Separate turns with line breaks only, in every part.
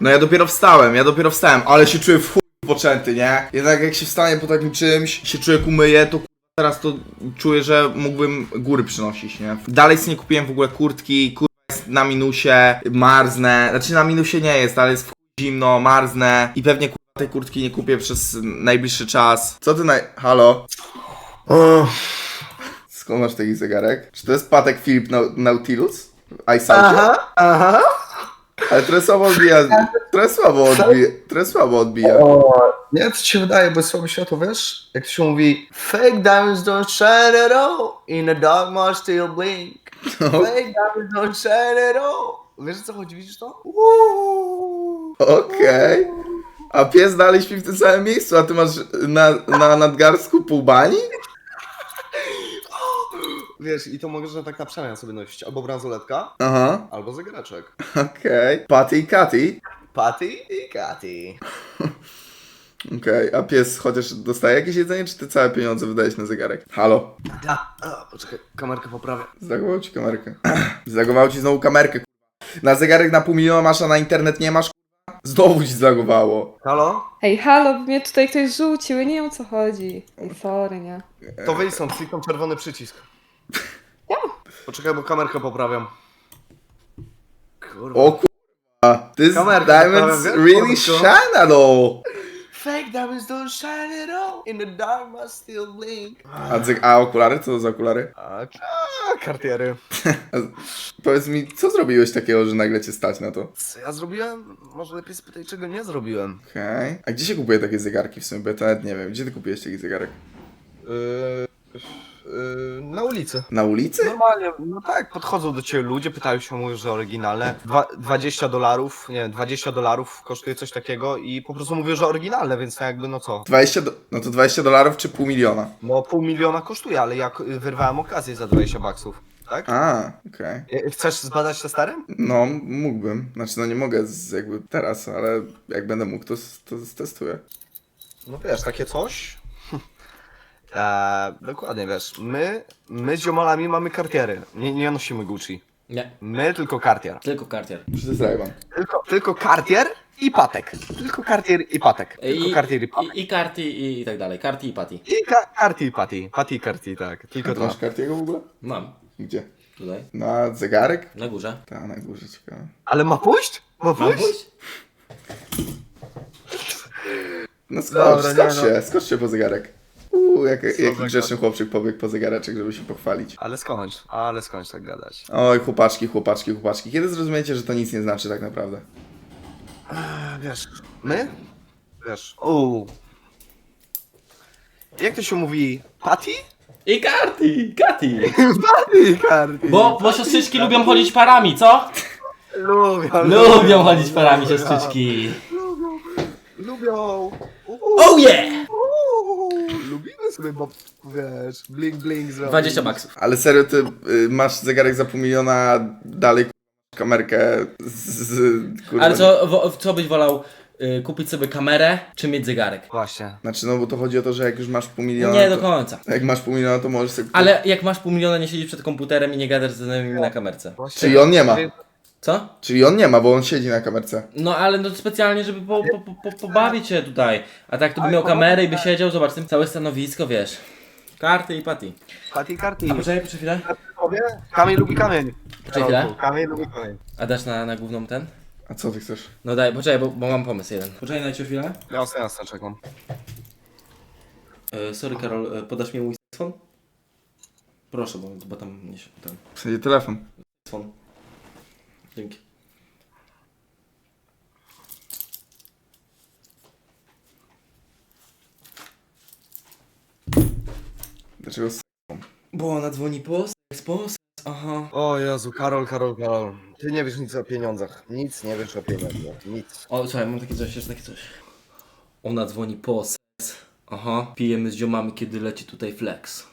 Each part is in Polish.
No ja dopiero wstałem, ja dopiero wstałem, ale się czuję w chuj poczęty, nie? Jednak jak się wstanie po takim czymś, się człowiek umyje, to kurwa, teraz to czuję, że mógłbym góry przynosić, nie? Dalej sobie nie kupiłem w ogóle kurtki, kurwa jest na minusie, marznę, znaczy na minusie nie jest, ale jest w chuj zimno, marznę i pewnie kurwa tej kurtki nie kupię przez najbliższy czas. Co ty naj... Halo? Skąd masz taki zegarek? Czy to jest Patek Nau- Nautilus? iSaucie?
Aha, aha.
Ale trochę słabo odbija. Trochę słabo odbija. Trochę słabo odbija.
O, nie, to ci się wydaje, bo jest słabe światło, wiesz? Jak to się mówi Fake diamonds don't shine at all In the dark must still blink
No,
Fake diamonds don't shine at all Wiesz o co chodzi, widzisz to?
Okej. A pies dalej śpi w tym samym miejscu, a ty masz na, na nadgarstku pół bani?
Wiesz, i to można tak na przemian sobie nosić Albo bransoletka,
Aha,
albo zegareczek
okej. Patty i Katy.
Patty i Katy
Okej, a pies chociaż dostaje jakieś jedzenie, czy ty całe pieniądze wydajesz na zegarek? Halo?
a, a, Poczekaj, kamerkę poprawię
Zlagował ci kamerkę. Zlagowało ci znowu kamerkę, kurwa. Na zegarek na pół miliona masz, a na internet nie masz, kurwa? Znowu ci zlagowało.
Halo?
Ej, halo, mnie tutaj ktoś rzucił, ja nie wiem o co chodzi. Ej, sorry, nie?
To wyjdź stąd, kliknął czerwony przycisk Poczekaj, bo kamerkę poprawiam Kurwa
O kurwa. This
Kamerkę
diamonds really shine at all.
Fake diamonds don't shine at all. In the dark must still blink.
A, a okulary? Co to za okulary?
A, a kartiery.
A, powiedz mi, co zrobiłeś takiego, że nagle cię stać na to?
Co ja zrobiłem? Może lepiej spytaj, czego nie zrobiłem.
Okej. A gdzie się kupuje takie zegarki w sumie? Bo ja to nawet nie wiem. Gdzie ty kupiłeś taki zegarek?
Yy, ulicy.
Na ulicy?
Normalnie, no tak, podchodzą do ciebie ludzie, pytają się, mówisz, że oryginalne. Dwa, 20 dolarów, nie wiem, 20 dolarów kosztuje coś takiego i po prostu mówię, że oryginalne, więc to jakby no co.
20 do... No to 20 dolarów czy pół miliona?
No pół miliona kosztuje, ale jak wyrwałem okazję za 20 baksów, tak?
A, okej.
Y, Chcesz zbadać te starym?
No, mógłbym. Znaczy, no nie mogę z, jakby teraz, ale jak będę mógł, to, to testuję.
No wiesz, takie coś. Eee, dokładnie, wiesz, my, my z ziomalami mamy kartiery, nie, nie nosimy Gucci.
Nie,
My tylko kartier.
tylko
Rayban.
Tylko, tylko kartier i patek. Tylko kartier i patek. Tylko
I,
kartier i patek.
i, i karty i, i tak dalej. Karty i paty.
I ka karty i pati. Pati i karty, tak. Tylko
Ty
to.
masz kartiego w ogóle?
Mam.
Gdzie?
Tutaj.
Na zegarek?
Na górze.
Tak, na górze, ciekawe.
Ale ma pójść? Ma
Mam
pójść?
pójść?
No skocz,
Dobra, nie
skocz
no.
się, skocz się po zegarek. Uuu, jak, jaki
za
grzeczny chłopczyk pobiegł po zegareczek, żeby się pochwalić.
Ale skończ, ale skończ tak gadać.
Oj, chłopaczki, chłopaczki, chłopaczki. Kiedy zrozumiecie, że to nic nie znaczy tak naprawdę?
Wiesz, my? Wiesz, uuu. Jak to się mówi? Pati?
I karty! Karty!
Pati karty.
Bo, bo siostrzyczki lubią chodzić parami, co?
Lubią,
Lubią chodzić parami siostrzyczki.
Lubią.
Oh yeah!
Lubimy sobie, bo wiesz, bling bling zrobić.
20 baksów.
Ale serio, ty y, masz zegarek za pół miliona, dalej k***a, kamerkę z... z kurwa,
Ale co, wo, co byś wolał? Y, kupić sobie kamerę, czy mieć zegarek?
Właśnie.
Znaczy, no bo to chodzi o to, że jak już masz pół miliona,
Nie do
to,
końca.
jak masz pół miliona, to możesz sobie...
Ale jak masz pół miliona, nie siedzisz przed komputerem i nie gadasz z znajomymi na kamerce.
Właśnie.
Czyli on nie ma.
Co?
Czyli on nie ma, bo on siedzi na kamerce.
No ale no specjalnie, żeby po, po, po, po, pobawić się tutaj. A tak to by miał kamerę i by siedział, zobacz, tym całe stanowisko, wiesz. Karty i paty.
Pati karty.
A poczekaj, poczekaj chwilę.
Kamień lubi kamień.
Poczekaj chwilę.
Kamień lubi kamień.
A dasz na, na główną ten?
A co ty chcesz?
No daj, poczekaj, bo, bo mam pomysł jeden. Poczekaj, dajcie chwilę.
Jasne, jasne, czekam.
E, sorry Karol, e, podasz mi mój telefon? Proszę, bo, bo tam nie się ten
W sensie telefon.
telefon. Dzięki.
Dlaczego s-
Bo ona dzwoni po seks, po seks, aha.
O Jezu, Karol, Karol, Karol. Ty nie wiesz nic o pieniądzach. Nic nie wiesz o pieniądzach. Nic.
O, słuchaj, mam takie coś, jeszcze takie coś. Ona dzwoni po seks, aha. Pijemy z ziomami, kiedy leci tutaj flex.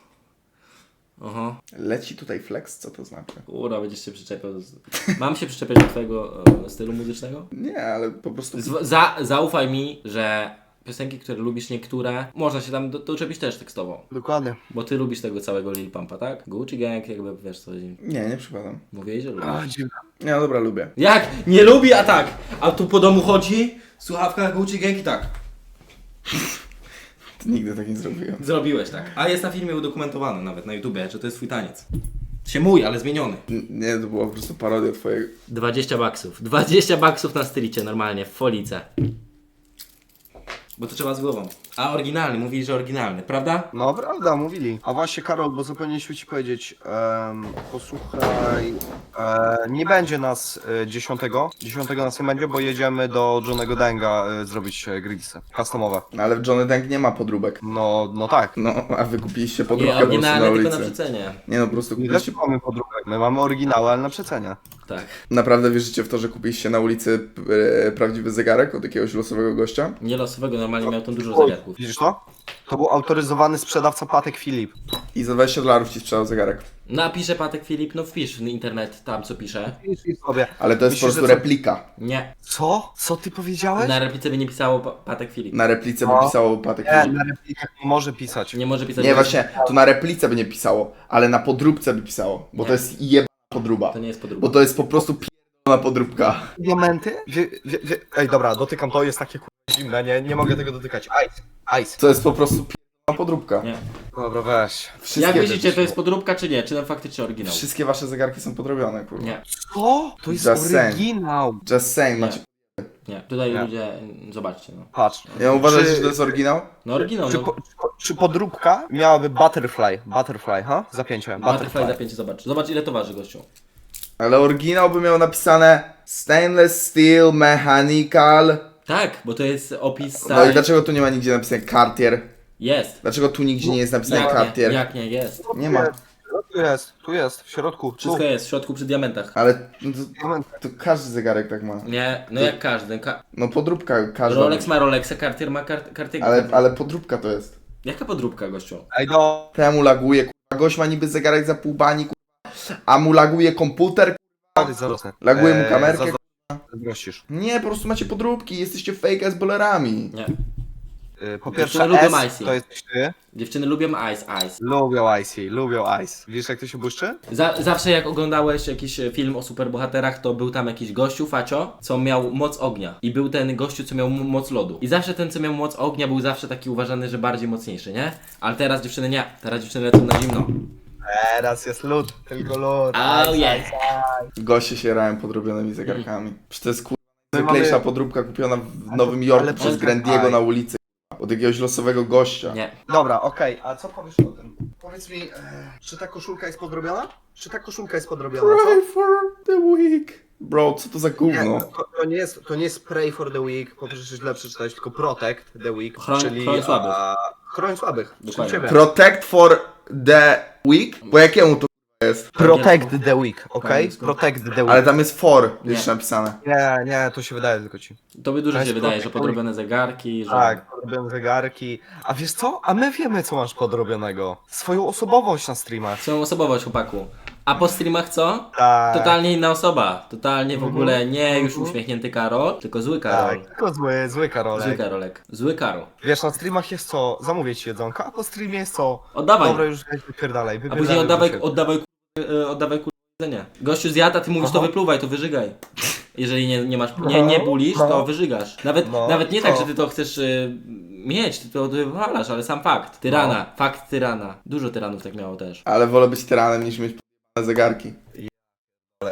Aha.
Leci tutaj flex? Co to znaczy?
Ura, będziesz się przyczepiał. z- Mam się przyczepiać do twojego e, stylu muzycznego?
Nie, ale po prostu...
Z, za, zaufaj mi, że piosenki, które lubisz, niektóre, można się tam do- doczepić też tekstowo.
Dokładnie.
Bo ty lubisz tego całego Lil Pumpa, tak? Gucci Gang, jakby wiesz co chodzi.
Nie, nie przypadam.
Mówiłeś, że lubisz.
dziwne.
Nie, no dobra, lubię.
Jak? Nie lubi, a tak. A tu po domu chodzi, słuchawka Gucci Gang i tak.
Nigdy tak nie zrobiłem.
Zrobiłeś tak. A jest na filmie udokumentowany nawet na YouTubie, że to jest twój taniec. Się mój, ale zmieniony.
N- Nie, to była po prostu parodia twojego.
20 baksów. 20 baksów na stricie normalnie, w folice. Bo to trzeba z głową. A oryginalny, mówili, że oryginalny, prawda?
No prawda, mówili. A właśnie Karol, bo zapomnieliśmy ci powiedzieć, em, posłuchaj, e, nie będzie nas e, 10, 10 nas nie będzie, bo jedziemy do Johnego Denga e, zrobić e, gridsy, customowe.
No, ale w Johnny Dank nie ma podróbek.
No, no tak.
No, a wy kupiliście
Nie,
podróbkę po prostu na
oryginalny tylko na
ulicy.
przecenie.
Nie no, po prostu
My też
kupiliście...
nie mamy podróbek, my mamy oryginały, ale na przecenie.
Tak.
Naprawdę wierzycie w to, że kupiliście na ulicy p- e, prawdziwy zegarek od jakiegoś losowego gościa?
Nie losowego, normalnie miał tam dużo zagadków.
Widzisz to? To był autoryzowany sprzedawca Patek Filip.
I za 20 dolarów ci sprzedał zegarek.
Napisze Patek Filip, no wpisz w internet tam co pisze.
Sobie.
Ale to jest
Myślisz,
po prostu
że co-
replika.
Nie.
Co? Co ty powiedziałeś?
Na replice by nie pisało Pa- Patek Filip.
Na replice by
No.
pisało Patek
Nie,
Filip.
na replikach nie może pisać.
Nie może pisać.
Nie, właśnie, to na replice by nie pisało, ale na podróbce by pisało, bo
Nie.
to jest jebana podróba.
To nie jest
Bo
podróba.
to jest po prostu pierdolona podróbka.
Diamenty? Wie, wie, wie... Ej, dobra, dotykam to, jest takie kurwa zimne, nie, nie mogę tego dotykać. Ice, ice.
To jest po prostu pierdolona podróbka.
Nie.
Dobra, weź.
Wszystkie
Jak myślicie,
rzeczy
to jest podróbka czy nie? Czy tam faktycznie oryginał?
Wszystkie wasze zegarki są podrobione, kurwa.
Nie,
Co? To jest
Just saying.
oryginał.
Just saying,
Nie.
macie...
nie. Tutaj
Nie.
ludzie, mm, zobaczcie no.
Patrz.
Ja uważam,
Czy-
że to jest oryginał?
No oryginał,
Czy,
no.
po, czy, po- czy podróbka miałaby butterfly? Butterfly, ha? Zapięcie.
Butterfly zapięcie, zobacz. Zobacz ile to waży, gościu.
Ale oryginał by miał napisane Stainless Steel Mechanical.
Tak, bo to jest opis
No i dlaczego tu nie ma nigdzie napisane Cartier?
Jest.
Dlaczego tu nigdzie nie jest napisane
Jak
Cartier?
nie, jak nie, jest.
Nie ma.
Tu jest, tu jest, w środku.
Wszystko
Tu.
jest w środku przy diamentach.
Ale no to,
Diament.
to każdy zegarek tak ma.
Nie, no jak każdy. Ka
No podróbka każda.
Rolex ma Rolexa, Cartier ma Cart Cartier.
Ale, ale podróbka to jest.
Jaka podróbka, gościu?
Ej, do...
Temu laguje, kurwa. Gość ma niby zegarek za pół bani, kurwa. A mu laguje komputer,
Zaraz.
Laguje mu
Eee,
kamerkę,
Zazdrościsz.
Nie, po prostu macie podróbki, jesteście fake as
Nie.
Yy, Po
Dziewczyny
pierwsze,
lubią
S
icy.
to jest ty.
Dziewczyny lubią ice, ice.
Lubią icy, lubią ice. Wiesz jak to się błyszczy?
Za, zawsze jak oglądałeś jakiś e, film o superbohaterach, to był tam jakiś gościu, facio, co miał moc ognia. I był ten gościu, co miał m- moc lodu. I zawsze ten, co miał moc ognia, był zawsze taki uważany, że bardziej mocniejszy, nie? Ale teraz dziewczyny nie. Teraz dziewczyny lecą na zimno.
Teraz jest lód, tylko lód.
Oh yeah.
Goście się rają podrobionymi zegarkami. Przecież to jest kurwa najzwyklejsza
mamy-
podróbka kupiona w Nowym Jorku
ale
przez
poczekaj.
Grandiego na ulicy. kurwa, Od jakiegoś losowego gościa.
Nie.
Dobra, okej, a co powiesz o tym? Powiedz mi, e, czy ta koszulka jest podrobiona? Czy ta koszulka jest podrobiona, co?
Pray for the weak. Bro, co to za
Nie,
gówno?
to, to, nie jest, to nie jest Pray for the Weak, po pierwsze źle przeczytałeś, tylko Protect the Weak,
Chroń-
czyli...
chroń słabych.
A, chroń słabych, czyli
Dokładnie.
ciebie.
Protect for the weak? Po jakiemu to jest?
Protect the Weak, okej?
angielsku.
Protect the Weak.
Ale tam jest for
Nie.
jeszcze napisane.
Nie, nie, to się wydaje tylko ci.
To by dużo się wydaje, że podrobione zegarki, że...
Tak, robię zegarki. A wiesz co? A my wiemy, co masz podrobionego. Swoją osobowość na streamach.
Swoją osobowość, chłopaku. A po streamach co?
Tak.
Totalnie inna osoba. Totalnie w
Mhm.
ogóle nie już
Mhm.
uśmiechnięty Karol, tylko zły Karol.
Tak, tylko zły, zły Karolek.
Zły Karolek. Zły Karol.
Wiesz, na streamach jest co? Zamówię ci jedzonko, a po streamie jest co?
Oddawaj.
Dobra, już weź wypierdalaj,
A później oddawaj, oddawaj, kur- e, oddawaj kur... jedzenie. Gościu zjada, ty mówisz to wypluwaj, to wyżygaj. Jeżeli nie, nie masz, nie, nie bulisz, to
No.
wyżygasz. Nawet,
No.
nawet nie tak,
Co?
że ty to chcesz y, mieć, ty to wywalasz, ale sam fakt. Tyrana,
No.
fakt tyrana. Dużo tyranów tak miało też.
Ale wolę być tyranem niż mieć zegarki.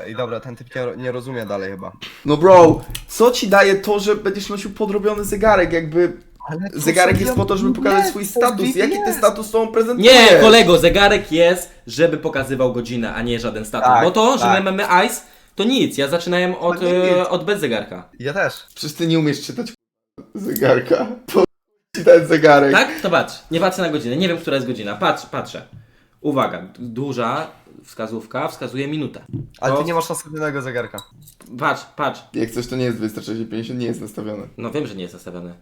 I dobra, ten typ nie, nie rozumie dalej chyba.
No bro, co ci daje to, że będziesz nosił podrobiony zegarek? Jakby zegarek jest po to, żeby pokazać swój status. Jaki ty status tą prezentujesz?
Nie, kolego, zegarek jest, żeby pokazywał godzinę, a nie żaden status.
Tak,
Bo to, że
tak.
my mamy ice, to nic. Ja zaczynałem od,
To nic.
e, od bez zegarka.
Ja też.
Przecież ty nie umiesz czytać k***a, zegarka. Po czytać zegarek.
Tak? To patrz. Nie patrzę na godzinę. Nie wiem, która jest godzina. Patrz, patrzę. Uwaga, duża wskazówka wskazuje minutę.
Ale
To-
ty nie masz następnego zegarka.
Patrz, patrz.
Jak coś to nie jest 2650, nie jest nastawione.
No wiem, że nie jest nastawiony.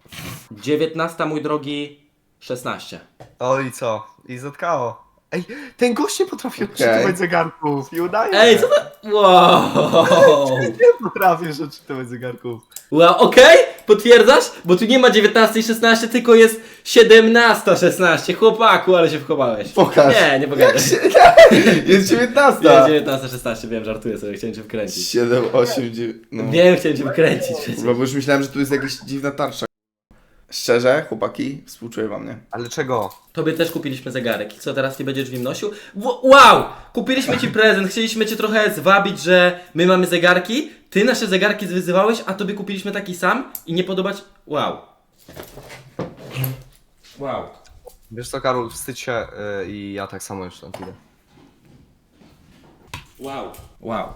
19, mój drogi, 16.
O i co? I zatkało. Ej, ten gość nie potrafi odczytywać zegarków. I udaje.
Ej, co to? Wow!
Nie potrafisz odczytywać zegarków.
Wow, okej? Potwierdzasz? Bo tu nie ma 19 i 16, tylko jest 17 16. Chłopaku, ale się wchowałeś.
Pokaż.
Nie, nie pokażę.
Jest 19.
Nie, 19 16, wiem, żartuję sobie, chciałem cię wkręcić.
7, 8, 9. No.
Wiem, chciałem cię wkręcić przecież.
Bo już myślałem, że tu jest jakaś dziwna tarcza. Szczerze, chłopaki, współczuję wam, nie?
Ale czego?
Tobie też kupiliśmy zegarek. I co, teraz nie będziesz w nim nosił? W- wow! Kupiliśmy ci prezent, chcieliśmy cię trochę zwabić, że my mamy zegarki. Ty nasze zegarki zwyzywałeś, a tobie kupiliśmy taki sam i nie podobać... Wow. Wow.
Wiesz co, Karol, wstydź się y, i ja tak samo już tam idę.
Wow. Wow.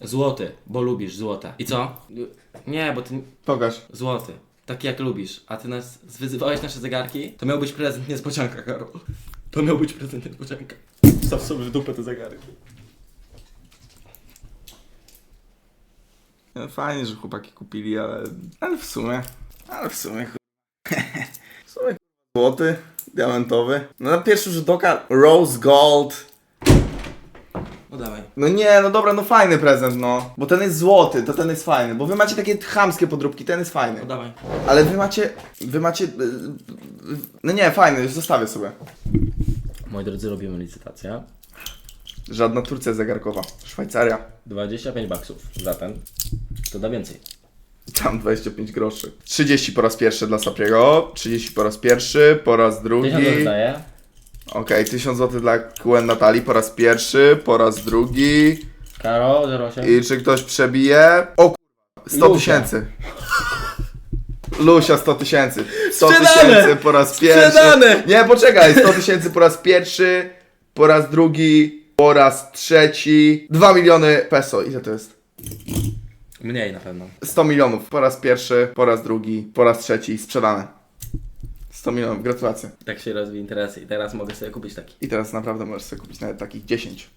Złoty, bo lubisz złota. I co? Nie, bo ty...
Pokaż.
Złoty. Taki jak lubisz. A ty nas zwyzywałeś nasze zegarki? To miał być prezent niespodzianka, Karol. To miał być prezent niespodzianka. Wstaw sobie w dupę te zegarki.
No, fajnie, że chłopaki kupili, ale... Ale w sumie... Ale w sumie... w sumie złoty, diamentowy. No na pierwszy rzut oka rose gold.
No dawaj.
No nie, no dobra, no fajny prezent, no. Bo ten jest złoty, to ten jest fajny. Bo wy macie takie chamskie podróbki, ten jest fajny.
No dawaj.
Ale wy macie... Wy macie... y, y, No nie, fajny, już zostawię sobie.
Moi drodzy, robimy licytację.
Żadna Turcja zegarkowa. Szwajcaria.
25 baksów za ten. To da więcej.
Tam 25 groszy. 30 po raz pierwszy dla Sapiego, 30 po raz pierwszy, po raz drugi.
1000 dostaję.
Okej, 1000 zł dla QN Natalii po raz pierwszy, po raz drugi.
Karo 08.
I czy ktoś przebije? O kurwa, 100
Lusia.
tysięcy. Lusia 100 tysięcy. 100
Sprzedane!
tysięcy po raz pierwszy.
Sprzedane!
Nie, poczekaj, 100 tysięcy po raz pierwszy, po raz drugi, po raz trzeci. 2 miliony peso. Ile to jest?
Mniej na pewno.
100 milionów. Po raz pierwszy, po raz drugi, po raz trzeci. Sprzedane. 100 milionów, gratulacje.
Tak się rozwija interesy i teraz mogę sobie kupić taki.
I teraz naprawdę możesz sobie kupić nawet takich 10.